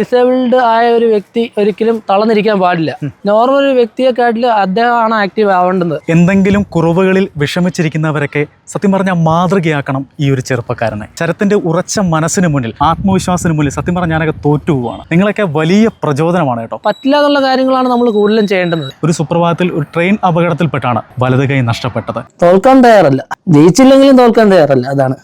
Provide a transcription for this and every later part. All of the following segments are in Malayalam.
ഡിസേബിൾഡ് ആയ ഒരു വ്യക്തി ഒരിക്കലും തളർന്നിരിക്കാൻ പാടില്ല. നോർമൽ ഒരു വ്യക്തിയെക്കാട്ടിലും അദ്ദേഹമാണ് ആക്റ്റീവ് ആവേണ്ടത്. എന്തെങ്കിലും കുറവുകളിൽ വിഷമിച്ചിരിക്കുന്നവരൊക്കെ സത്യം പറഞ്ഞാൽ മാതൃകയാക്കണം ഈ ഒരു ചെറുപ്പക്കാരനെ. ചരത്തിന്റെ ഉറച്ച മനസ്സിന് മുന്നിൽ ആത്മവിശ്വാസത്തിന് മുന്നിൽ സത്യം പറഞ്ഞാൽ ഞാനൊക്കെ തോറ്റുപോവാണ്. നിങ്ങളൊക്കെ വലിയ പ്രചോദനമാണ് കേട്ടോ. പറ്റില്ല എന്നുള്ള കാര്യങ്ങളാണ് നമ്മൾ കൂടുതലും ചെയ്യേണ്ടത്. ഒരു സുപ്രഭാതത്തിൽ ഒരു ട്രെയിൻ അപകടത്തിൽപ്പെട്ടാണ് വലത് കൈ നഷ്ടപ്പെട്ടത്. തോൽക്കാൻ തയ്യാറല്ല. ജയിച്ചില്ലെങ്കിലും തോൽക്കാൻ തയ്യാറല്ല. അതാണ്.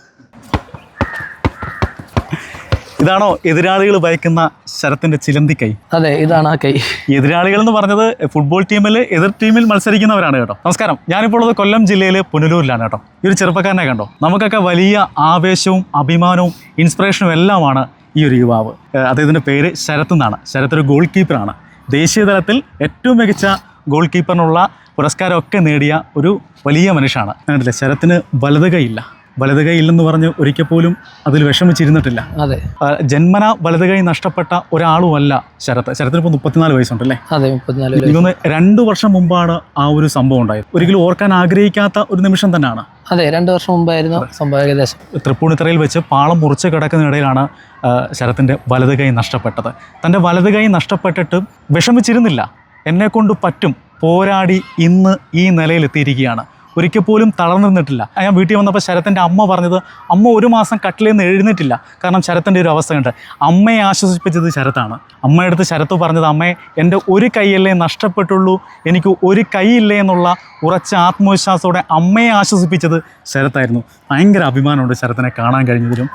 ഇതാണോ എതിരാളികൾ ഭയക്കുന്ന ശരത്തിന്റെ ചിലന്തി കൈ? അതെ ഇതാണ് ആ കൈ. എതിരാളികൾ എന്ന് പറഞ്ഞത് ഫുട്ബോൾ ടീമിൽ എതിർ ടീമിൽ മത്സരിക്കുന്നവരാണ് കേട്ടോ. നമസ്കാരം. ഞാനിപ്പോൾ ഉള്ളത് കൊല്ലം ജില്ലയിലെ പുനലൂരിലാണ് കേട്ടോ. ഈ ഒരു ചെറുപ്പക്കാരനെ കണ്ടോ? നമുക്കൊക്കെ വലിയ ആവേശവും അഭിമാനവും ഇൻസ്പിറേഷനും എല്ലാമാണ് ഈ ഒരു യുവാവ്. അദ്ദേഹത്തിന്റെ അദ്ദേഹത്തിന്റെ പേര് ശരത് എന്നാണ്. ശരത് ഒരു ഗോൾ കീപ്പറാണ് ദേശീയ തലത്തിൽ ഏറ്റവും മികച്ച ഗോൾ കീപ്പറിനുള്ള പുരസ്കാരമൊക്കെ നേടിയ ഒരു വലിയ മനുഷ്യനാണ്. കണ്ടില്ലേ? ശരത്തിന് വലത് കൈയില്ല. വലത് കൈ ഇല്ലെന്ന് പറഞ്ഞ് ഒരിക്കൽ പോലും അതിൽ വിഷമിച്ചിരുന്നിട്ടില്ല. അതെ. ജന്മന വലത് കൈ നഷ്ടപ്പെട്ട ഒരാളും അല്ല ശരത്. ശരത്തിന് ഇപ്പോൾ മുപ്പത്തിനാല് വയസ്സുണ്ടല്ലേ? അതെ മുപ്പത്തിനാല് തോന്നുന്നു രണ്ടു വർഷം മുമ്പാണ് ആ ഒരു സംഭവം ഉണ്ടായത്. ഒരിക്കലും ഓർക്കാൻ ആഗ്രഹിക്കാത്ത ഒരു നിമിഷം തന്നെയാണ്. അതെ രണ്ട് വർഷം മുമ്പായിരുന്നു സംഭവം ഏകദേശം. തൃപ്പൂണിത്തറയിൽ വെച്ച് പാളം മുറിച്ച് കിടക്കുന്നതിനിടയിലാണ് ശരത്തിന്റെ ശരത്തിന്റെ വലത് കൈ നഷ്ടപ്പെട്ടത്. തന്റെ വലത് കൈ നഷ്ടപ്പെട്ടിട്ട് വിഷമിച്ചിരുന്നില്ല. എന്നെ കൊണ്ട് പറ്റും പോരാടി ഇന്ന് ഈ നിലയിലെത്തിയിരിക്കുകയാണ്. ഒരിക്കൽ പോലും തളർന്നിരുന്നിട്ടില്ല. ഞാൻ വീട്ടിൽ വന്നപ്പോൾ ശരത്തിന്റെ അമ്മ പറഞ്ഞത് അമ്മ ഒരു മാസം കട്ടിലിൽ നിന്ന് എഴുന്നേറ്റില്ല. കാരണം ശരത്തിന്റെ ഒരു അവസ്ഥയുണ്ട് അമ്മയെ ആശ്വസിപ്പിച്ചത് ശരത്താണ്. അമ്മയടുത്ത് ശരത്ത് പറഞ്ഞത് അമ്മയെ എന്റെ ഒരു കൈയല്ലേ നഷ്ടപ്പെട്ടുള്ളൂ എനിക്ക് ഒരു കൈയില്ലേ എന്നുള്ള ഉറച്ച ആത്മവിശ്വാസത്തോടെ അമ്മയെ ആശ്വസിപ്പിച്ചത് ശരത്തായിരുന്നു. ഭയങ്കര അഭിമാനമുണ്ട് ശരത്തിനെ കാണാൻ കഴിഞ്ഞതിലും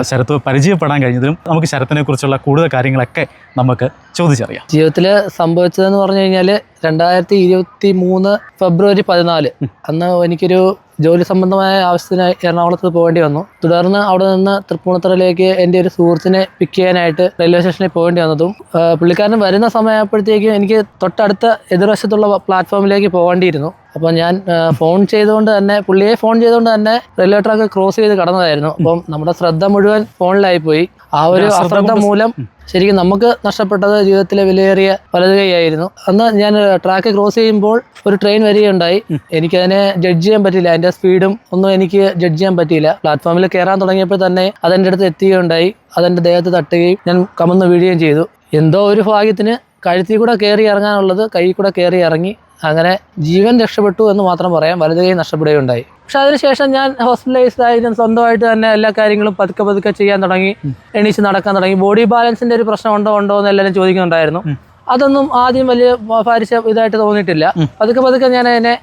ശരത്ത് പരിചയപ്പെടാൻ കഴിഞ്ഞതിലും. നമുക്ക് ശരത്തിനെ കുറിച്ചുള്ള കൂടുതൽ കാര്യങ്ങളൊക്കെ നമുക്ക് ചോദിച്ചറിയാം. ജീവിതത്തിൽ സംഭവിച്ചതെന്ന് പറഞ്ഞു കഴിഞ്ഞാൽ രണ്ടായിരത്തി ഇരുപത്തി മൂന്ന് ഫെബ്രുവരി പതിനാല്. അന്ന് എനിക്കൊരു ജോലി സംബന്ധമായ ആവശ്യത്തിനായി എറണാകുളത്ത് പോകേണ്ടി വന്നു. തുടർന്ന് അവിടെ നിന്ന് തൃപ്പൂണിത്തറയിലേക്ക് എന്റെ ഒരു സുഹൃത്തിനെ പിക്ക് ചെയ്യാനായിട്ട് റെയിൽവേ സ്റ്റേഷനിൽ പോകേണ്ടി വന്നതും പുള്ളിക്കാരൻ വരുന്ന സമയമായപ്പോഴത്തേക്കും എനിക്ക് തൊട്ടടുത്ത എതിർവശത്തുള്ള പ്ലാറ്റ്ഫോമിലേക്ക് പോകേണ്ടിയിരുന്നു. അപ്പോൾ ഞാൻ ഫോൺ ചെയ്തുകൊണ്ട് തന്നെ പുള്ളിയെ ഫോൺ ചെയ്തുകൊണ്ട് തന്നെ റെയിൽവേ ട്രാക്ക് ക്രോസ് ചെയ്ത് കടന്നതായിരുന്നു. അപ്പം നമ്മുടെ ശ്രദ്ധ മുഴുവൻ ഫോണിലായി പോയി ആ ഒരു അശ്രദ്ധ മൂലം ശരിക്കും നമുക്ക് നഷ്ടപ്പെട്ടത് ജീവിതത്തിലെ വിലയേറിയ വലത് കൈയായിരുന്നു അന്ന് ഞാൻ ട്രാക്ക് ക്രോസ് ചെയ്യുമ്പോൾ ഒരു ട്രെയിൻ വരികയുണ്ടായി. എനിക്കതിനെ ജഡ്ജ് ചെയ്യാൻ പറ്റിയില്ല. അതിന്റെ സ്പീഡും ഒന്നും എനിക്ക് ജഡ്ജ് ചെയ്യാൻ പറ്റിയില്ല. പ്ലാറ്റ്ഫോമിൽ കയറാൻ തുടങ്ങിയപ്പോൾ തന്നെ അതെന്റെ അടുത്ത് എത്തുകയുണ്ടായി. അതെന്റെ ദേഹത്ത് തട്ടുകയും ഞാൻ കമന്ന് വീഴുകയും ചെയ്തു. എന്തോ ഒരു ഭാഗ്യത്തിന് കഴുത്തിൽ കൂടെ കയറി ഇറങ്ങാനുള്ളത് കൈ കൂടെ കയറി ഇറങ്ങി അങ്ങനെ ജീവൻ രക്ഷപ്പെട്ടു എന്ന് മാത്രം പറയാം വലതു കൈ നഷ്ടപ്പെടുകയുണ്ടായി. പക്ഷെ അതിനുശേഷം ഞാൻ ഹോസ്പിറ്റലൈസ്ഡ് ആയി ഞാൻ സ്വന്തമായിട്ട് തന്നെ എല്ലാ കാര്യങ്ങളും പതുക്കെ പതുക്കെ ചെയ്യാൻ തുടങ്ങി. എണീച്ച് നടക്കാൻ തുടങ്ങി. ബോഡി ബാലൻസിന്റെ ഒരു പ്രശ്നം ഉണ്ടോ ഉണ്ടോ എന്ന് എല്ലാവരും ചോദിക്കുന്നുണ്ടായിരുന്നു. അതൊന്നും ആദ്യം വലിയ ഭാരിച്ച ഇതായിട്ട് തോന്നിയിട്ടില്ല. പതുക്കെ പതുക്കെ ഞാൻ എന്നെ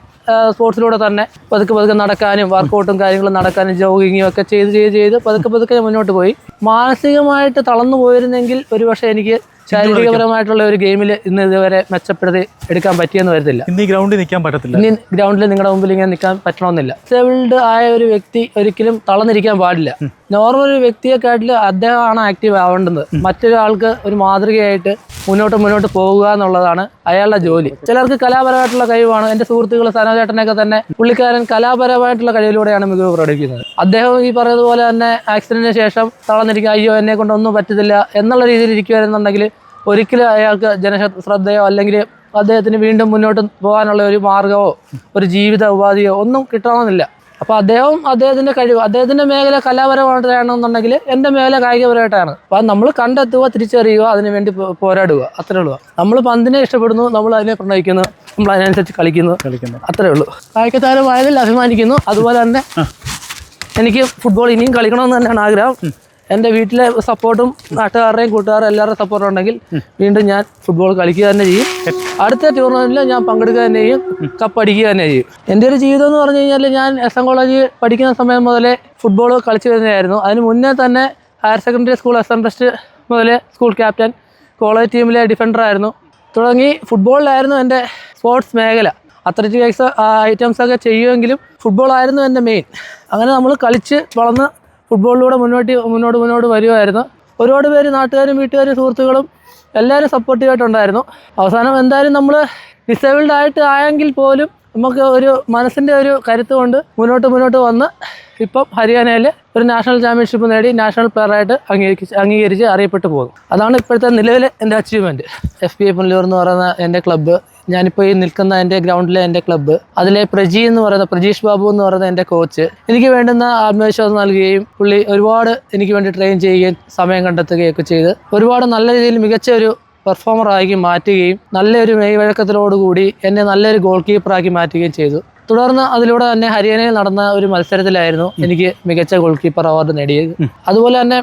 സ്പോർട്സിലൂടെ തന്നെ പതുക്കെ പതുക്കെ നടക്കാനും വർക്കൗട്ടും കാര്യങ്ങളും നടക്കാനും ജോഗിങ്ങും ഒക്കെ ചെയ്ത് ചെയ്ത് ചെയ്ത് പതുക്കെ പതുക്കെ മുന്നോട്ട് പോയി. മാനസികമായിട്ട് തളർന്നു പോയിരുന്നെങ്കിൽ ഒരുപക്ഷെ എനിക്ക് ശാരീരികപരമായിട്ടുള്ള ഒരു ഗെയിമിൽ ഇന്ന് ഇതുവരെ മെച്ചപ്പെടുത്തി എടുക്കാൻ പറ്റിയെന്ന് വരത്തില്ല. ഇന്ന് ഈ ഗ്രൗണ്ടിൽ നിൽക്കാൻ പറ്റത്തില്ല. ഇനി ഗ്രൗണ്ടിൽ നിങ്ങളുടെ മുമ്പിൽ ഇങ്ങനെ നിൽക്കാൻ പറ്റണമെന്നില്ല. ഡിസേബിൾഡ് ആയ ഒരു വ്യക്തി ഒരിക്കലും തളർന്നിരിക്കാൻ പാടില്ല. നോർമൽ ഒരു വ്യക്തിയെക്കാട്ടിൽ അദ്ദേഹമാണ് ആക്റ്റീവ് ആവേണ്ടത്. മറ്റൊരാൾക്ക് ഒരു മാതൃകയായിട്ട് മുന്നോട്ട് മുന്നോട്ട് പോകുക എന്നുള്ളതാണ് അയാളുടെ ജോലി. ചിലർക്ക് കലാപരമായിട്ടുള്ള കഴിവാണ്. എന്റെ സുഹൃത്തുക്കൾ സനോചേട്ടനൊക്കെ തന്നെ പുള്ളിക്കാരൻ കലാപരമായിട്ടുള്ള കഴിവിലൂടെയാണ് മികവ് പ്രകടിപ്പിക്കുന്നത്. അദ്ദേഹം ഈ പറയുന്നതുപോലെ തന്നെ ആക്സിഡന്റിന് ശേഷം തളർന്നിരിക്കുക അയ്യോ എന്നെ കൊണ്ടൊന്നും പറ്റത്തില്ല എന്നുള്ള രീതിയിൽ ഇരിക്കുകയായിരുന്നുണ്ടെങ്കിൽ ഒരിക്കലും അയാൾക്ക് ജനശ്രദ്ധയോ അല്ലെങ്കിൽ അദ്ദേഹത്തിന് വീണ്ടും മുന്നോട്ട് പോകാനുള്ള ഒരു മാർഗമോ ഒരു ജീവിത ഉപാധിയോ ഒന്നും കിട്ടണമെന്നില്ല. അപ്പോൾ അദ്ദേഹം അദ്ദേഹത്തിന്റെ കഴിവ് അദ്ദേഹത്തിന്റെ മേഖല കലാപരമായിട്ടാണെന്നുണ്ടെങ്കിൽ എന്റെ മേഖല കായികപരമായിട്ടാണ്. അപ്പോൾ അത് നമ്മൾ കണ്ടെത്തുക തിരിച്ചറിയുക അതിന് വേണ്ടി പോ- പോരാടുക. അത്രേ ഉള്ളൂ. നമ്മൾ പന്തിനെ ഇഷ്ടപ്പെടുന്നു നമ്മൾ അതിനെ പ്രണയിക്കുന്നു നമ്മൾ അതിനനുസരിച്ച് കളിക്കുന്നു. കളിക്കുന്നു. അത്രേ ഉള്ളൂ. കായിക താരമായതിൽ അഭിമാനിക്കുന്നു. അതുപോലെ തന്നെ എനിക്ക് ഫുട്ബോൾ ഇനിയും കളിക്കണമെന്ന് തന്നെയാണ് ആഗ്രഹം. എന്റെ വീട്ടിലെ സപ്പോർട്ടും നാട്ടുകാരുടെയും കൂട്ടുകാരും എല്ലാവരുടെയും സപ്പോർട്ടും ഉണ്ടെങ്കിൽ വീണ്ടും ഞാൻ ഫുട്ബോൾ കളിക്കുക തന്നെ ചെയ്യും. അടുത്ത ടൂർണമെന്റിൽ ഞാൻ പങ്കെടുക്കുക തന്നെ ചെയ്യും. കപ്പ് അടിക്കുക തന്നെ ചെയ്യും. എന്റെ ഒരു ജീവിതം എന്ന് പറഞ്ഞു കഴിഞ്ഞാൽ ഞാൻ എസ് എൻ കോളേജ് പഠിക്കുന്ന സമയം മുതലേ ഫുട്ബോൾ കളിച്ചു വരുന്നതായിരുന്നു. അതിന് മുന്നേ തന്നെ higher secondary school S N trust മുതലേ സ്കൂൾ ക്യാപ്റ്റൻ കോളേജ് ടീമിലെ ഡിഫൻഡറായിരുന്നു തുടങ്ങി ഫുട്ബോളിലായിരുന്നു എന്റെ സ്പോർട്സ് മേഖല. അത്ലറ്റിക്സ് ഐറ്റംസ് ഒക്കെ ചെയ്യുമെങ്കിലും ഫുട്ബോൾ ആയിരുന്നു എന്റെ മെയിൻ അങ്ങനെ നമ്മൾ കളിച്ച് വളർന്ന് ഫുട്ബോളിലൂടെ മുന്നോട്ട് മുന്നോട്ട് മുന്നോട്ട് വരുമായിരുന്നു ഒരുപാട് പേര് നാട്ടുകാരും വീട്ടുകാരും സുഹൃത്തുക്കളും എല്ലാവരും സപ്പോർട്ടീവായിട്ടുണ്ടായിരുന്നു അവസാനം എന്തായാലും നമ്മൾ ഡിസേബിൾഡ് ആയിട്ട് ആയെങ്കിൽ പോലും നമുക്ക് ഒരു മനസ്സിന്റെ ഒരു കരുത്ത് കൊണ്ട് മുന്നോട്ട് മുന്നോട്ട് വന്ന് ഇപ്പം ഹരിയാനയിൽ ഒരു നാഷണൽ ചാമ്പ്യൻഷിപ്പ് നേടി നാഷണൽ പ്ലെയറായിട്ട് അംഗീകരിച്ച് അംഗീകരിച്ച് അറിയപ്പെട്ടു പോകും അതാണ് ഇപ്പോഴത്തെ നിലവിലെ എന്റെ achievement F P A Punalur എന്ന് പറയുന്ന എന്റെ ക്ലബ്ബ് ഞാനിപ്പോൾ ഈ നിൽക്കുന്ന എന്റെ ഗ്രൗണ്ടിലെ എന്റെ ക്ലബ്ബ് അതിലെ പ്രജി എന്ന് പറയുന്ന പ്രജീഷ് ബാബു എന്ന് പറയുന്ന എന്റെ കോച്ച് എനിക്ക് വേണ്ടുന്ന ആത്മവിശ്വാസം നൽകുകയും പുള്ളി ഒരുപാട് എനിക്ക് വേണ്ടി ട്രെയിൻ ചെയ്യുകയും സമയം കണ്ടെത്തുകയൊക്കെ ചെയ്ത് ഒരുപാട് നല്ല രീതിയിൽ മികച്ച ഒരു പെർഫോമറാക്കി മാറ്റുകയും നല്ലൊരു മെയ്വഴക്കത്തിലോടുകൂടി എന്നെ നല്ലൊരു ഗോൾ കീപ്പറാക്കി മാറ്റുകയും ചെയ്തു. തുടർന്ന് അതിലൂടെ തന്നെ ഹരിയാനയിൽ നടന്ന ഒരു മത്സരത്തിലായിരുന്നു എനിക്ക് മികച്ച ഗോൾ കീപ്പർ അവാർഡ് നേടിയത്. അതുപോലെ തന്നെ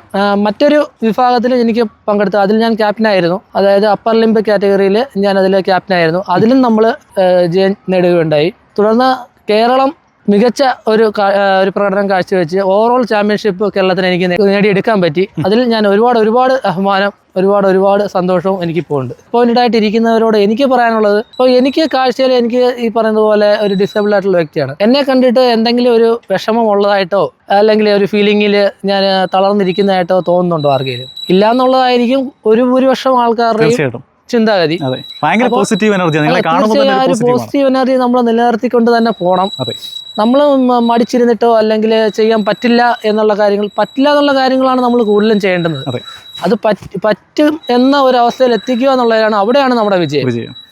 മറ്റൊരു വിഭാഗത്തിൽ എനിക്ക് പങ്കെടുത്തു അതിൽ ഞാൻ ക്യാപ്റ്റനായിരുന്നു അതായത് അപ്പർ ലിംബ് കാറ്റഗറിയിൽ ഞാൻ അതിൽ ക്യാപ്റ്റനായിരുന്നു അതിലും നമ്മൾ ജയം നേടുകയുണ്ടായി. തുടർന്ന് കേരളം മികച്ച ഒരു ഒരു പ്രകടനം കാഴ്ചവെച്ച് ഓവറോൾ ചാമ്പ്യൻഷിപ്പ് കേരളത്തിന് എനിക്ക് നേടിയെടുക്കാൻ പറ്റി. അതിൽ ഞാൻ ഒരുപാട് ഒരുപാട് അഭിമാനം ഒരുപാട് ഒരുപാട് സന്തോഷവും എനിക്കിപ്പോൾ ഉണ്ട്. പോയിന്റഡ് ആയിട്ട് ഇരിക്കുന്നവരോട് എനിക്ക് പറയാനുള്ളത് ഇപ്പോൾ എനിക്ക് കാഴ്ചയിൽ എനിക്ക് ഈ പറയുന്നത് പോലെ ഒരു ഡിസേബിൾ ആയിട്ടുള്ള വ്യക്തിയാണ്. എന്നെ കണ്ടിട്ട് എന്തെങ്കിലും ഒരു വിഷമം ഉള്ളതായിട്ടോ അല്ലെങ്കിൽ ഒരു ഫീലിംഗിൽ ഞാൻ തളർന്നിരിക്കുന്നതായിട്ടോ തോന്നുന്നുണ്ടോ ആർക്കെങ്കിലും? ഇല്ല എന്നുള്ളതായിരിക്കും ഒരു ഭൂരിപക്ഷം ആൾക്കാരുടെയും ചിന്താഗതി. പോസിറ്റീവ് എനർജി പോസിറ്റീവ് എനർജി നമ്മൾ നിലനിർത്തിക്കൊണ്ട് തന്നെ പോകണം നമ്മൾ മടിച്ചിരുന്നിട്ടോ അല്ലെങ്കിൽ ചെയ്യാൻ പറ്റില്ല എന്നുള്ള കാര്യങ്ങൾ പറ്റില്ല എന്നുള്ള കാര്യങ്ങളാണ് നമ്മൾ കൂടുതലും ചെയ്യേണ്ടത്. അതെ. പറ്റ് എന്ന ഒരു അവസ്ഥയിൽ എത്തിക്കുക എന്നുള്ളതാണ് അവിടെയാണ് നമ്മുടെ വിജയം.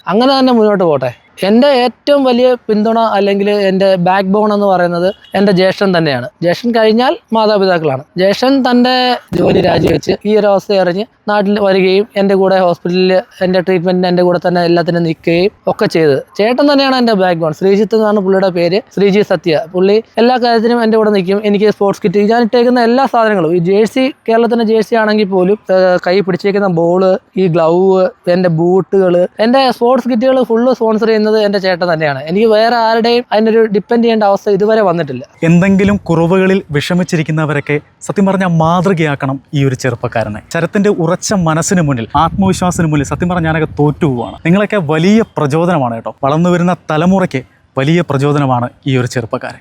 അങ്ങനെ തന്നെ മുന്നോട്ട് പോട്ടെ. എന്റെ ഏറ്റവും വലിയ പിന്തുണ അല്ലെങ്കിൽ എന്റെ ബാക്ക് ബോൺ എന്ന് പറയുന്നത് എന്റെ ജ്യേഷ്ഠൻ തന്നെയാണ്. ജ്യേഷ്ഠൻ കഴിഞ്ഞാൽ മാതാപിതാക്കളാണ്. ജ്യേഷ്ഠൻ തന്റെ ജോലി രാജിവെച്ച് ഈ ഒരു അവസ്ഥ അറിഞ്ഞ് നാട്ടിൽ വരികയും എന്റെ കൂടെ ഹോസ്പിറ്റലിൽ എന്റെ ട്രീറ്റ്മെന്റിന് എന്റെ കൂടെ തന്നെ എല്ലാത്തിനും നിൽക്കുകയും ഒക്കെ ചെയ്തത്. ചേട്ടൻ തന്നെയാണ് എന്റെ ബാക്ക് ബോൺ ശ്രീജിത്ത് എന്നാണ് പുള്ളിയുടെ പേര്. ശ്രീജി സത്യ. പുള്ളി എല്ലാ കാര്യത്തിനും എന്റെ കൂടെ നിൽക്കും. എനിക്ക് സ്പോർട്സ് കിറ്റ് ഞാൻ ഇട്ടേക്കുന്ന എല്ലാ സാധനങ്ങളും. ഈ ജേഴ്സി കേരളത്തിന്റെ ജേഴ്സി ആണെങ്കിൽ പോലും കൈ പിടിച്ചേക്കുന്ന ബോൾ ഈ ഗ്ലൗവ് എന്റെ ബൂട്ടുകൾ എന്റെ സ്പോർട്സ് കിറ്റുകൾ ഫുള്ള് സ്പോൺസർ ചെയ്യുന്നത് എന്റെ ചേട്ടൻ തന്നെയാണ്. എനിക്ക് വേറെ ആരുടെയും അതിനൊരു ഡിപ്പെൻഡ് ചെയ്യേണ്ട അവസ്ഥ ഇതുവരെ വന്നിട്ടില്ല. എന്തെങ്കിലും കുറവുകളിൽ വിഷമിച്ചിരിക്കുന്നവരൊക്കെ സത്യം പറഞ്ഞാൽ മാതൃകയാക്കണം ഈ ഒരു ചെറുപ്പക്കാരനെ. ശരത്തിന്റെ ഉറച്ച മനസ്സിന് മുന്നിൽ ആത്മവിശ്വാസത്തിന് മുന്നിൽ സത്യം പറഞ്ഞാൽ ഞാനൊക്കെ തോറ്റു പോവാണ് നിങ്ങളൊക്കെ വലിയ പ്രചോദനമാണ് കേട്ടോ. വളർന്നു വരുന്ന തലമുറയ്ക്ക് വലിയ പ്രചോദനമാണ് ഈ ഒരു ചെറുപ്പക്കാരൻ.